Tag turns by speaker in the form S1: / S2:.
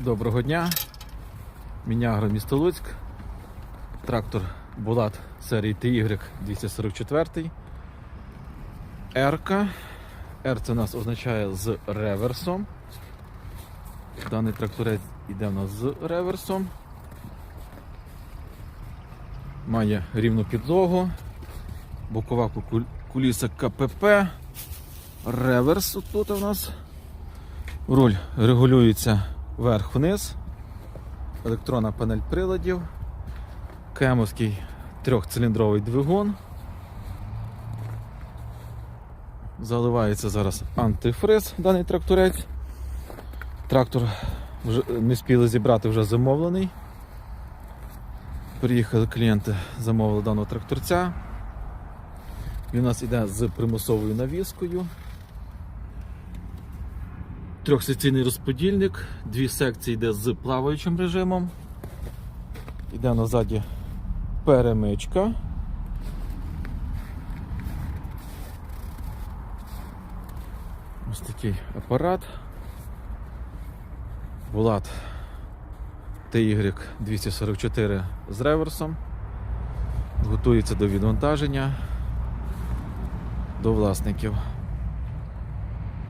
S1: Доброго дня. Мінягро місто Луцьк. Трактор Булат серії TY 244. Р. Р це у нас означає з реверсом. Даний тракторець йде у нас з реверсом. Має рівну підлогу, бокова куліса КПП, реверс тут у нас. Руль регулюється вверх-вниз, електронна панель приладів, кемовський трьохциліндровий двигун. Заливається зараз антифриз даний тракторець. Трактор вже не спіли зібрати, вже замовлений. Приїхали клієнти, замовили даного тракторця. Він у нас йде з примусовою навіскою. Трьохсекційний розподільник, дві секції йде з плаваючим режимом. Йде назаді перемичка. Ось такий апарат. Булат TY 244 з реверсом. Готується до відвантаження до власників.